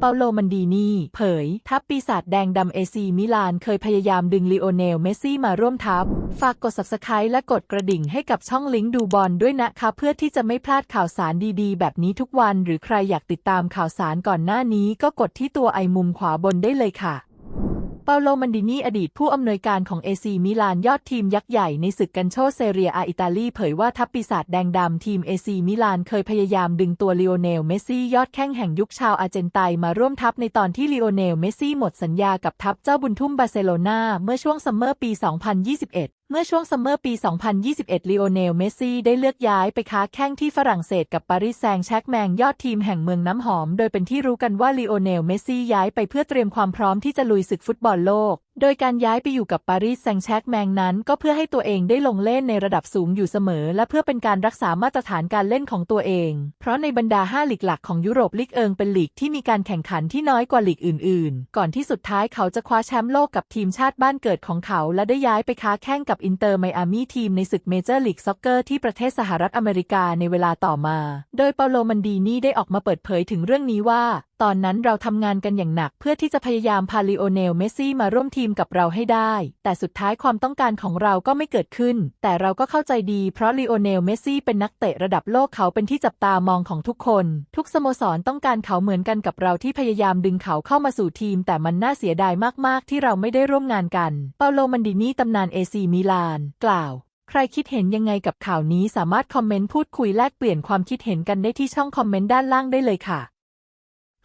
เปาโลมันดีนีเผย ทัพปีศาจแดงดำเอซีมิลานเคยพยายามดึงลีโอเนล เมสซี่มาร่วมทัพ ฝากกด subscribe และกดกระดิ่งให้กับช่องลิงก์ดูบอลด้วยนะคะ เพื่อที่จะไม่พลาดข่าวสารดีๆ แบบนี้ทุกวัน หรือใครอยากติดตามข่าวสารก่อนหน้านี้ก็กดที่ตัวไอมุมขวาบนได้เลยค่ะ เปาโลมันดินีอดีตผู้อำนวยการของเอซีมิลานยอดทีมยักษ์ใหญ่ในศึกกันโชเซเรียอาอิตาลีเผยว่าทัพปีศาจแดงดำทีมเอซีมิลานเคยพยายามดึงตัวลีโอเนลเมสซี่ยอดแข้งแห่งยุคชาวอาร์เจนไตน์มาร่วมทัพในตอนที่ลีโอเนลเมสซี่หมดสัญญากับทัพเจ้าบุญทุ่มบาร์เซโลนาเมื่อช่วงซัมเมอร์ปี 2021 เมื่อช่วงซัมเมอร์ปี 2021 ลีโอเนล เมสซี่ได้เลือกย้ายไปค้าแข้งที่ฝรั่งเศสกับปารีสแซงต์แชร์กแมงยอดทีมแห่งเมืองน้ำหอม โดยเป็นที่รู้กันว่าลีโอเนล เมสซี่ย้ายไปเพื่อเตรียมความพร้อมที่จะลุยศึกฟุตบอลโลก โดยการย้ายไปอยู่กับปารีสแซงต์แชร์กแมงนั้น ก็เพื่อให้ตัวเองได้ลงเล่นในระดับสูงอยู่เสมอ และเพื่อเป็นการรักษามาตรฐานการเล่นของตัวเอง เพราะในบรรดา5ลีกหลักของยุโรปลีกเอิงเป็นลีกที่มีการแข่งขันที่น้อยกว่าลีกอื่น ๆ ก่อนที่สุดท้ายเขาจะคว้าแชมป์โลกกับทีมชาติบ้านเกิดของเขา และได้ย้ายไปค้าแข้งกับอินเตอร์ไมอามี่ทีมในศึกเมเจอร์ลีกซ็อกเกอร์ที่ประเทศสหรัฐอเมริกาในเวลาต่อมา โดยเปาโลมันดีนี่ได้ออกมาเปิดเผยถึงเรื่องนี้ว่า ตอนนั้นเราทำงานกันอย่างหนักเพื่อที่จะพยายามพาลิโอเนล เมสซี่มาร่วมทีมกับเราให้ได้ แต่สุดท้ายความต้องการของเราก็ไม่เกิดขึ้น แต่เราก็เข้าใจดีเพราะลิโอเนล เมสซี่เป็นนักเตะระดับโลกเขาเป็นที่จับตามองของทุกคน ทุกสโมสรต้องการเขาเหมือนกันกับเราที่พยายามดึงเขาเข้ามาสู่ทีม แต่มันน่าเสียดายมากๆ ที่เราไม่ได้ร่วมงานกัน เปาโล มันดินีตำนานเอซีมิลาน กล่าวใครคิดเห็นยังไงกับข่าวนี้สามารถคอมเมนต์พูดคุยแลกเปลี่ยนความคิดเห็นกันได้ที่ช่องคอมเมนต์ด้านล่างได้เลยค่ะ